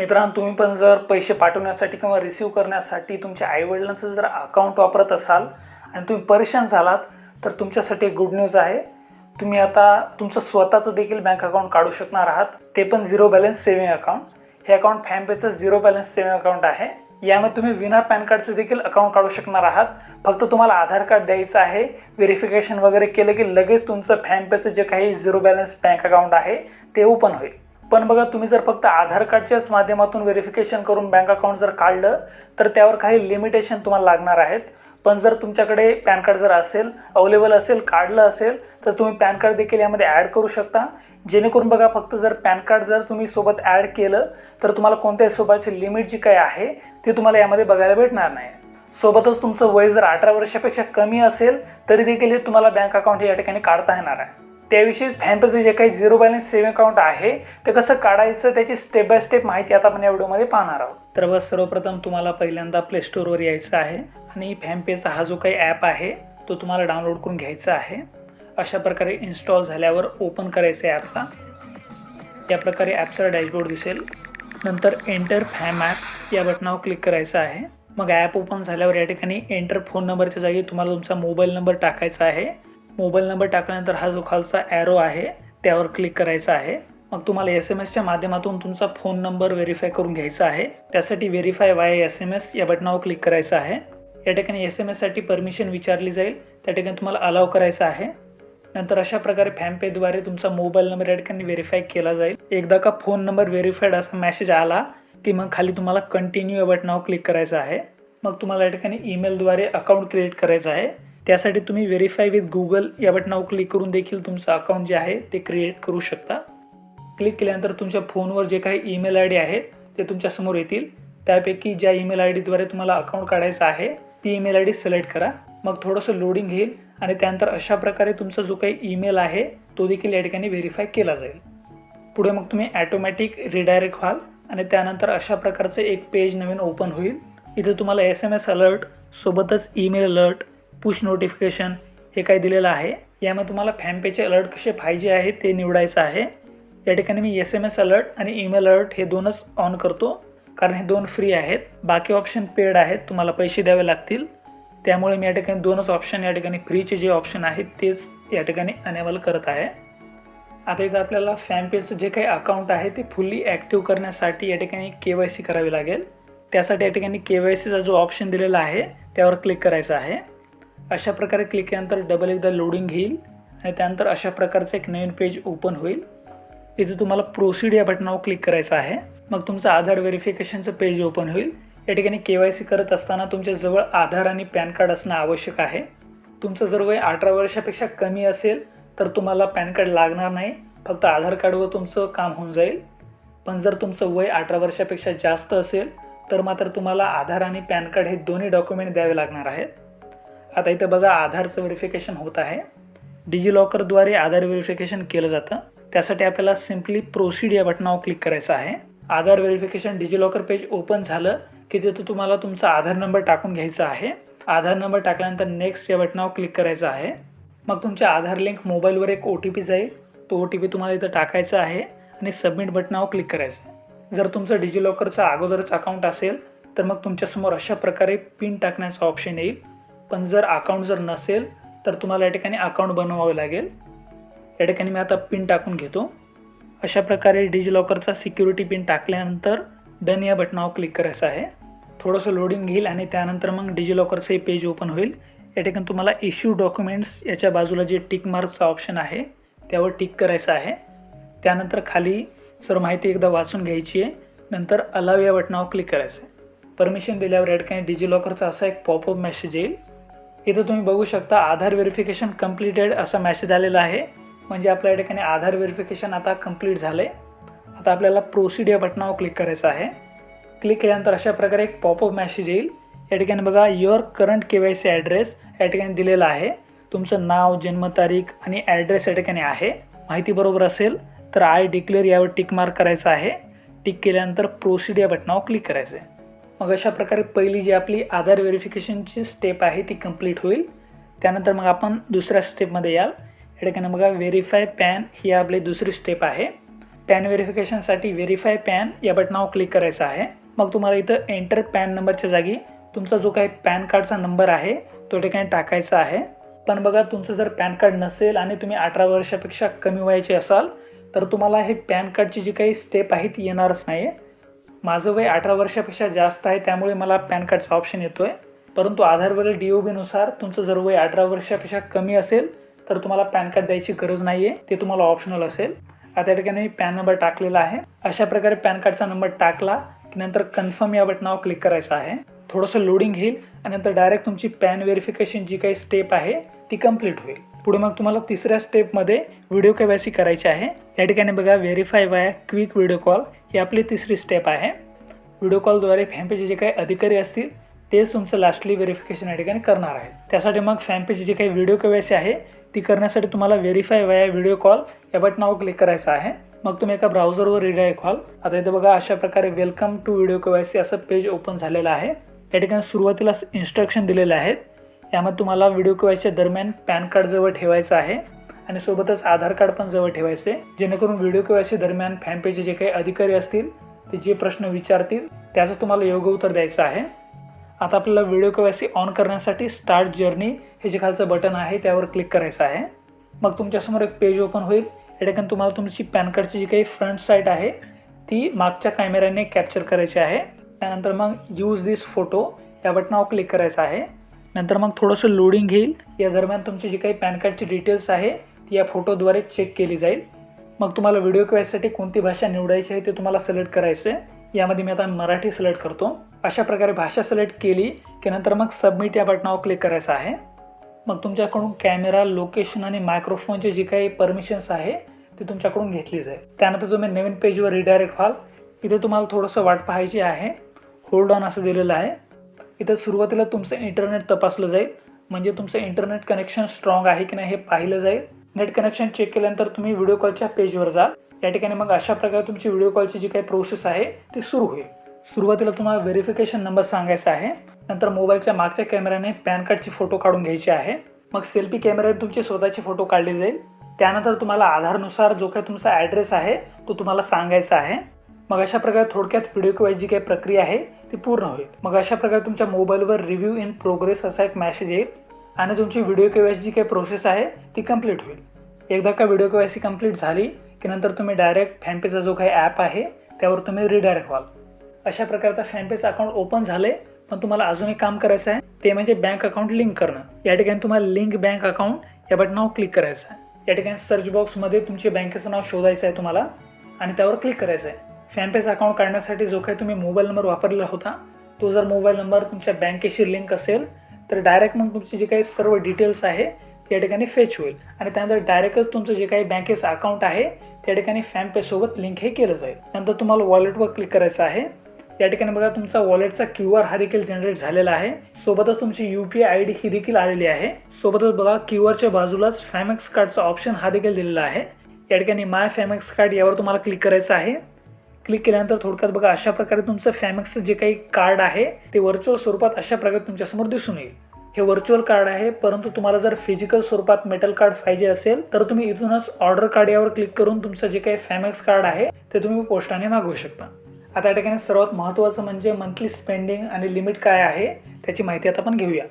मित्रांनो तुम्ही पण जर पैसे पाठवण्यासाठी किंवा रिसीव्ह करण्यासाठी तुमच्या आईवडिलांचं जर अकाउंट वापरत असाल आणि तुम्ही परेशान झालात तर तुमच्यासाठी एक गुड न्यूज आहे. तुम्ही आता तुमचं स्वतःचं देखील बँक अकाउंट काढू शकणार आहात. ते पण झिरो बॅलन्स सेव्हिंग अकाउंट हे अकाउंट फॅमपेचं झिरो बॅलन्स सेव्हिंग अकाउंट आहे. यामध्ये तुम्ही विना पॅन कार्डचं देखील अकाउंट काढू शकणार आहात. फक्त तुम्हाला आधार कार्ड द्यायचं आहे. व्हेरिफिकेशन वगैरे केलं की लगेच तुमचं फॅमपेचं जे काही झिरो बॅलन्स बँक अकाउंट आहे ते ओपन होईल. पण बघा तुम्ही जर फक्त आधार कार्डच्याच माध्यमातून व्हेरिफिकेशन करून बँक अकाउंट जर काढलं तर त्यावर काही लिमिटेशन तुम्हाला लागणार आहेत. पण जर तुमच्याकडे पॅन कार्ड जर असेल अवेलेबल असेल काढलं असेल तर तुम्ही पॅन कार्ड देखील यामध्ये ॲड करू शकता. जेणेकरून बघा फक्त जर पॅन कार्ड जर तुम्ही सोबत ॲड केलं तर तुम्हाला कोणत्याही सोबतची लिमिट जी काही आहे ती तुम्हाला यामध्ये बघायला भेटणार नाही. सोबतच तुमचं वय जर अठरा वर्षापेक्षा कमी असेल तरी देखील हे तुम्हाला बँक अकाउंट या ठिकाणी काढता येणार आहे. त्याविषयीच फॅनपेचं जे काही झिरो बॅलन्स सेव्हिंग अकाउंट आहे ते कसं काढायचं त्याची स्टेप बाय स्टेप माहिती आता आपण या व्हिडिओमध्ये पाहणार आहोत. तर बस सर्वप्रथम तुम्हाला पहिल्यांदा प्ले स्टोअरवर यायचं आहे आणि फॅमपेचा हा जो काही ॲप आहे तो तुम्हाला डाउनलोड करून घ्यायचा आहे. अशा प्रकारे इन्स्टॉल झाल्यावर ओपन करायचं आहे ॲपला या प्रकारे ॲपचा डॅशबोर्ड दिसेल. नंतर एंटर फॅम ॲप या बटनावर क्लिक करायचं आहे. मग ॲप ओपन झाल्यावर या ठिकाणी एंटर फोन नंबरच्या जागी तुम्हाला तुमचा मोबाईल नंबर टाकायचा आहे. मोबाईल नंबर टाकल्यानंतर हा जो खालचा ॲरो आहे त्यावर क्लिक करायचा आहे. मग तुम्हाला एस एम एसच्या माध्यमातून तुमचा फोन नंबर व्हेरीफाय करून घ्यायचा आहे. त्यासाठी verify via S M S या बटनावर क्लिक करायचं आहे. या ठिकाणी एस एम एससाठी परमिशन विचारली जाईल. त्या ठिकाणी तुम्हाला अलाव करायचं आहे. नंतर अशा प्रकारे फॅमपेद्वारे तुमचा मोबाईल नंबर या ठिकाणी व्हेरीफाय केला जाईल. एकदा का फोन नंबर व्हेरीफाईड असा मेसेज आला की मग खाली तुम्हाला कंटिन्यू या बटनावर क्लिक करायचं आहे. मग तुम्हाला या ठिकाणी ईमेलद्वारे अकाउंट क्रिएट करायचं आहे. त्यासाठी तुम्ही व्हेरीफाय विथ गुगल या बटनावर क्लिक करून देखील तुमचं अकाउंट जे आहे ते क्रिएट करू शकता. क्लिक केल्यानंतर तुमच्या फोनवर जे काही ईमेल आय डी आहेत ते तुमच्यासमोर येतील. त्यापैकी ज्या ईमेल आय डीद्वारे तुम्हाला अकाउंट काढायचं आहे ती ईमेल आय डी सिलेक्ट करा. मग थोडंसं लोडिंग घेईल आणि त्यानंतर अशा प्रकारे तुमचा जो काही ईमेल आहे तो देखील या ठिकाणी व्हेरीफाय केला जाईल. पुढे मग तुम्ही ॲटोमॅटिक रिडायरेक्ट व्हाल आणि त्यानंतर अशा प्रकारचं एक पेज नवीन ओपन होईल. इथे तुम्हाला एस एम एस अलर्ट सोबतच ईमेल अलर्ट पुश नोटिफिकेशन हे काय दिलेलं आहे. यामध्ये तुम्हाला फॅमपेचे अलर्ट कसे पाहिजे आहे ते निवडायचं आहे. या ठिकाणी मी एस एम एस अलर्ट आणि ईमेल अलर्ट हे दोनच ऑन करतो. कारण हे दोन फ्री आहेत. बाकी ऑप्शन पेड आहेत तुम्हाला पैसे द्यावे लागतील. त्यामुळे मी या ठिकाणी दोनच ऑप्शन या ठिकाणी फ्रीचे जे ऑप्शन आहेत तेच या ठिकाणी अनेबल करत आहे. आता इथं आपल्याला फॅमपेचं जे काही अकाउंट आहे ते फुल्ली ॲक्टिव्ह करण्यासाठी या ठिकाणी के वाय सी करावी लागेल. त्यासाठी या ठिकाणी के वाय सीचा जो ऑप्शन दिलेला आहे त्यावर क्लिक करायचं आहे. अशा प्रकारे क्लिक केल्यानंतर डबल एकदा लोडिंग घेईल आणि त्यानंतर अशा प्रकारचं एक नवीन पेज ओपन होईल. इथे तुम्हाला प्रोसीड या बटनावर क्लिक करायचं आहे. मग तुमचं आधार व्हेरिफिकेशनचं पेज ओपन होईल. या ठिकाणी के वाय सी करत असताना तुमच्याजवळ आधार आणि पॅन कार्ड असणं आवश्यक आहे. तुमचं जर वय अठरा वर्षापेक्षा कमी असेल तर तुम्हाला पॅन कार्ड लागणार नाही. फक्त आधार कार्डवर तुमचं काम होऊन जाईल. पण जर तुमचं वय अठरा वर्षापेक्षा जास्त असेल तर मात्र तुम्हाला आधार आणि पॅन कार्ड हे दोन्ही डॉक्युमेंट द्यावे लागणार आहेत. आता इथं बघा आधारचं व्हेरिफिकेशन होत आहे. डिजिलॉकरद्वारे आधार व्हेरिफिकेशन केलं जातं. त्यासाठी आपल्याला सिम्पली प्रोसीड या बटनावर क्लिक करायचं आहे. Aadhaar verification DigiLocker page open झालं की तिथं तुम्हाला तुमचा आधार नंबर टाकून घ्यायचा आहे. आधार नंबर टाकल्यानंतर नेक्स्ट या बटनावर क्लिक करायचं आहे. मग तुमच्या आधार लिंक मोबाईलवर एक ओ टी पी जाईल. तो ओ टी पी तुम्हाला इथं टाकायचा आहे आणि सबमिट बटनावर क्लिक करायचं. आहे जर तुमचं डिजिलॉकरचं अगोदरच अकाउंट असेल तर मग तुमच्यासमोर अशा प्रकारे पिन टाकण्याचा ऑप्शन येईल. पण जर अकाउंट जर नसेल तर तुम्हाला या ठिकाणी अकाउंट बनवावं लागेल. या ठिकाणी मी आता पिन टाकून घेतो. अशा प्रकारे डिजिलॉकरचा सिक्युरिटी पिन टाकल्यानंतर डन या बटनावर क्लिक करायचं आहे. थोडंसं लोडिंग घेईल आणि त्यानंतर मग डिजिलॉकरचं हे पेज ओपन होईल. या ठिकाणी तुम्हाला इश्यू डॉक्युमेंट्स याच्या बाजूला जे टिक मार्कचा ऑप्शन आहे त्यावर टिक करायचं आहे. त्यानंतर खाली सर्व माहिती एकदा वाचून घ्यायची आहे. नंतर अलाव या बटनावर क्लिक करायचं आहे. परमिशन दिल्यावर या ठिकाणी डिजिलॉकरचा असा एक पॉपअप मेसेज येईल. इथं तुम्ही बघू शकता आधार व्हेरिफिकेशन कम्प्लिटेड असा मॅसेज आलेला आहे. म्हणजे आपल्या या ठिकाणी आधार व्हेरिफिकेशन आता कंप्लीट झालं आहे आता आपल्याला प्रोसिड या बटनावर क्लिक करायचं आहे. क्लिक केल्यानंतर अशा प्रकारे एक पॉपअप मॅसेज येईल. या ठिकाणी बघा your current K Y C address या ठिकाणी दिलेला आहे. तुमचं नाव जन्मतारीख आणि ॲड्रेस या ठिकाणी आहे. माहिती बरोबर असेल तर आय डिक्लेअर यावर टिक मार्क करायचं आहे. टिक केल्यानंतर प्रोसिड या बटनावर क्लिक करायचं आहे मग अशा प्रकारे पहिली जी आपली आधार व्हेरिफिकेशनची स्टेप आहे ती कंप्लीट होईल. त्यानंतर मग आपण दुसऱ्या स्टेपमध्ये याल. या ठिकाणी बघा व्हेरीफाय पॅन ही आपली दुसरी स्टेप आहे. पॅन व्हेरिफिकेशनसाठी व्हेरीफाय पॅन या बटनावर क्लिक करायचं आहे. मग तुम्हाला इथं एंटर पॅन नंबरच्या जागी तुमचा जो काही पॅन कार्डचा नंबर आहे तो ठिकाणी टाकायचा आहे. पण बघा तुमचं जर पॅन कार्ड नसेल आणि तुम्ही अठरा वर्षापेक्षा कमी वयाचे असाल तर तुम्हाला हे पॅन कार्डची जी काही स्टेप आहे ती येणारच नाही आहे माझं वय अठरा वर्षापेक्षा जास्त आहे त्यामुळे मला पॅन कार्डचा ऑप्शन येतो आहे परंतु आधारवरील डी ओ बीनुसार तुमचं जर वय अठरा वर्षापेक्षा कमी असेल तर तुम्हाला पॅन कार्ड द्यायची गरज नाही आहे ते तुम्हाला ऑप्शनल असेल. आता त्या ठिकाणी मी पॅन नंबर टाकलेला आहे. अशा प्रकारे पॅन कार्डचा नंबर टाकला की नंतर कन्फर्म या बटनावर क्लिक करायचं आहे. थोडंसं लोडिंग घेईल आणि नंतर डायरेक्ट तुमची पॅन व्हेरिफिकेशन जी काही स्टेप आहे ती कंप्लीट होईल. पुढे मग तुम्हाला तिसऱ्या स्टेपमध्ये व्हिडिओ केवायसी करायची आहे. या ठिकाणी बघा verify via quick video call ही आपली तिसरी स्टेप आहे. व्हिडिओ कॉलद्वारे फॅम्पेचे जे काही अधिकारी असतील तेच तुमचं लास्टली व्हेरिफिकेशन या ठिकाणी करणार आहेत. त्यासाठी मग फॅम्पेची जी काही व्हिडिओ केवायसी आहे ती करण्यासाठी तुम्हाला व्हेरीफाय वया व्हिडिओ कॉल या बटनावर क्लिक करायचं आहे. मग तुम्ही एका ब्राउझरवर रिडायरेक्ट व्हाल. आता इथे बघा अशा प्रकारे वेलकम टू व्हिडिओ केवायसी असं पेज ओपन झालेलं आहे. या ठिकाणी सुरुवातीला इन्स्ट्रक्शन दिलेले आहेत. यामध्ये तुम्हाला व्हिडिओ केवायसीच्या दरम्यान पॅन कार्ड जवळ ठेवायचं आहे. आणि सोबतच आधार कार्ड पण जवळ ठेवायचे. जेणेकरून व्हिडिओ केवायसी दरम्यान फॅम्पेचे जे काही अधिकारी असतील ते जे प्रश्न विचारतील त्याचं तुम्हाला योग्य उत्तर द्यायचं आहे. आता आपल्याला व्हिडिओ केवायसी ऑन करण्यासाठी स्टार्ट जर्नी हे जे खालचं बटन आहे त्यावर क्लिक करायचं आहे. मग तुमच्यासमोर एक पेज ओपन होईल. या ठिकाणी तुम्हाला तुमची पॅन कार्डची जी काही फ्रंट साईट आहे ती मागच्या कॅमेऱ्याने कॅप्चर करायची आहे. त्यानंतर मग यूज दिस फोटो या बटनावर क्लिक करायचं आहे. नंतर मग थोडंसं लोडिंग घेईल. या दरम्यान तुमची जी काही पॅन कार्डची डिटेल्स आहे ती या फोटोद्वारे चेक केली जाईल. मग तुम्हाला व्हिडिओ क्वेससाठी कोणती भाषा निवडायची आहे ते तुम्हाला सिलेक्ट करायचं आहे यामध्ये मी आता मराठी सिलेक्ट करतो. अशा प्रकारे भाषा सिलेक्ट केली की नंतर मग सबमिट या बटनावर क्लिक करायचं आहे. मग तुमच्याकडून कॅमेरा लोकेशन आणि मायक्रोफोनचे जे काही परमिशन्स आहे ते तुमच्याकडून घेतली जाईल. त्यानंतर तुम्ही नवीन पेजवर रिडायरेक्ट व्हाल. इथे तुम्हाला थोडंसं वाट पाहायची आहे. होल्ड ऑन असं दिलेलं आहे. इथं सुरुवातीला तुमचं इंटरनेट तपासलं जाईल. म्हणजे तुमचं इंटरनेट कनेक्शन स्ट्रॉंग आहे की नाही हे पाहिलं जाईल. नेट कनेक्शन चेक केल्यानंतर तुम्ही व्हिडिओ कॉलच्या पेजवर जाल. या ठिकाणी मग अशा प्रकारे तुमची व्हिडिओ कॉलची जी काही प्रोसेस आहे ती सुरू होईल. सुरुवातीला तुम्हाला व्हेरिफिकेशन नंबर सांगायचा आहे. नंतर मोबाईलच्या मागच्या कॅमेऱ्याने पॅन कार्डची फोटो काढून घ्यायची आहे. मग सेल्फी कॅमेऱ्याने तुमची स्वतःची फोटो काढली जाईल. त्यानंतर तुम्हाला आधारनुसार जो काही तुमचा ॲड्रेस आहे तो तुम्हाला सांगायचा आहे. मग अशा प्रकारे थोडक्यात व्हिडिओ किंवा जी काही प्रक्रिया आहे ती पूर्ण होईल. मग अशा प्रकारे तुमच्या मोबाईलवर रिव्ह्यू इन प्रोग्रेस असा एक मॅसेज येईल. आणि तुमची व्हिडिओ केवायसी जी काही प्रोसेस आहे ती कंप्लीट होईल. एकदा का व्हिडिओ केवायसी कंप्लीट झाली की नंतर तुम्ही डायरेक्ट फॅनपेचा जो काही ॲप आहे त्यावर तुम्ही रिडायरेक्ट व्हाल. अशा प्रकारे आता अकाउंट ओपन झाले पण तुम्हाला अजून एक काम करायचं आहे ते म्हणजे बँक अकाउंट लिंक करणं. या ठिकाणी तुम्हाला लिंक बँक अकाउंट या बटनावर क्लिक करायचं आहे. या ठिकाणी सर्च बॉक्समध्ये तुमच्या बँकेचं नाव शोधायचं आहे तुम्हाला आणि त्यावर क्लिक करायचं आहे. फॅनपेज अकाउंट काढण्यासाठी जो काही तुम्ही मोबाईल नंबर वापरलेला होता तो जर मोबाईल नंबर तुमच्या बँकेशी लिंक असेल तर डायरेक्ट मग तुमची जे काही सर्व डिटेल्स आहे त्या ठिकाणी फेच होईल. आणि त्यानंतर डायरेक्टच तुमचं जे काही बँकेचं अकाउंट आहे त्या ठिकाणी फॅनपेसोबत लिंक हे केलं जाईल. नंतर तुम्हाला वॉलेटवर क्लिक करायचं आहे. या ठिकाणी बघा तुमचा वॉलेटचा क्यू आर हा देखील जनरेट झालेला आहे. सोबतच तुमची यू पी आय डी ही देखील आलेली आहे. सोबतच बघा क्यू आरच्या बाजूलाच फॅमेक्स कार्डचा ऑप्शन हा देखील दिलेला आहे. या ठिकाणी माय फॅमेक्स कार्ड यावर तुम्हाला क्लिक करायचं आहे. क्लिक केल्यानंतर थोडक्यात बघा अशा प्रकारे तुमचं फॅमॅक्सचं जे काही कार्ड आहे ते व्हर्च्युअल स्वरूपात अशा प्रकारे तुमच्यासमोर दिसून येईल. हे व्हर्च्युअल कार्ड आहे परंतु तुम्हाला जर फिजिकल स्वरूपात मेटल कार्ड पाहिजे असेल तर तुम्ही इथूनच ऑर्डर कार्ड यावर क्लिक करून तुमचं जे काही फॅमॅक्स कार्ड आहे ते तुम्ही पोस्टाने मागवू शकता. आता या ठिकाणी सर्वात महत्त्वाचं म्हणजे मंथली स्पेंडिंग आणि लिमिट काय आहे त्याची माहिती आता आपण घेऊया.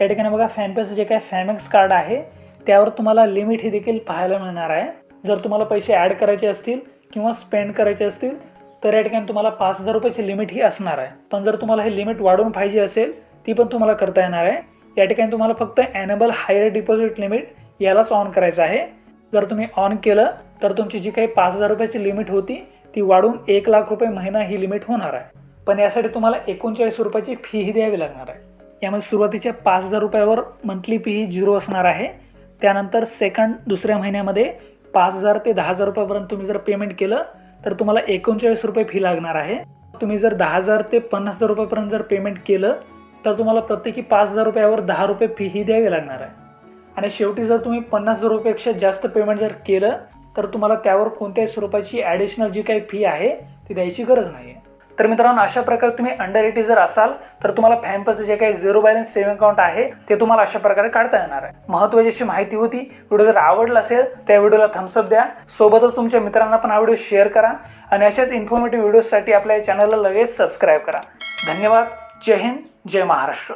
या ठिकाणी बघा फॅमपेचं जे काय फॅमॅक्स कार्ड आहे त्यावर तुम्हाला लिमिट ही देखील पाहायला मिळणार आहे. जर तुम्हाला पैसे ॲड करायचे असतील किंवा स्पेंड करायचे असतील तर या ठिकाणी तुम्हाला पाच हजार रुपयाची लिमिट ही असणार आहे. पण जर तुम्हाला हे लिमिट वाढवून पाहिजे असेल ती पण तुम्हाला करता येणार आहे. या ठिकाणी तुम्हाला फक्त ॲनेबल हायर डिपॉझिट लिमिट यालाच ऑन करायचं आहे. जर तुम्ही ऑन केलं तर तुमची जी काही पाच हजार रुपयाची लिमिट होती ती वाढून एक लाख रुपये महिना ही लिमिट होणार आहे. पण यासाठी तुम्हाला एकोणचाळीस रुपयाची फीही द्यावी लागणार आहे. यामध्ये सुरुवातीच्या पाच हजार रुपयावर मंथली फी ही झिरो असणार आहे. त्यानंतर सेकंड दुसऱ्या महिन्यामध्ये पाच हजार ते दहा हजार रुपयापर्यंत तुम्ही जर पेमेंट केलं तर तुम्हाला एकोणचाळीस रुपये फी लागणार आहे. तुम्ही जर दहा हजार ते पन्नास हजार रुपयापर्यंत जर पेमेंट केलं तर तुम्हाला प्रत्येकी पाच हजार रुपयावर दहा रुपये फी ही द्यावी लागणार आहे. आणि शेवटी जर तुम्ही पन्नास हजार रुपयापेक्षा जास्त पेमेंट जर केलं तर तुम्हाला त्यावर कोणत्याही स्वरूपाची ॲडिशनल जी काही फी आहे ती द्यायची गरज नाही आहे तर मित्रांनो अशा प्रकारे तुम्ही अंडर एटी जर असाल तर तुम्हाला फॅम्पचं जे काही झिरो बॅलन्स सेव्हिंग अकाउंट आहे ते तुम्हाला अशा प्रकारे काढता येणार आहे. महत्वाची अशी माहिती होती व्हिडिओ जर आवडला असेल त्या व्हिडिओला थम्सअप द्या. सोबतच तुमच्या मित्रांना पण हा व्हिडिओ शेअर करा आणि अशाच इन्फॉर्मेटिव्ह व्हिडिओसाठी आपल्या या चॅनलला लगेच सबस्क्राईब करा. धन्यवाद. जय हिंद जय महाराष्ट्र.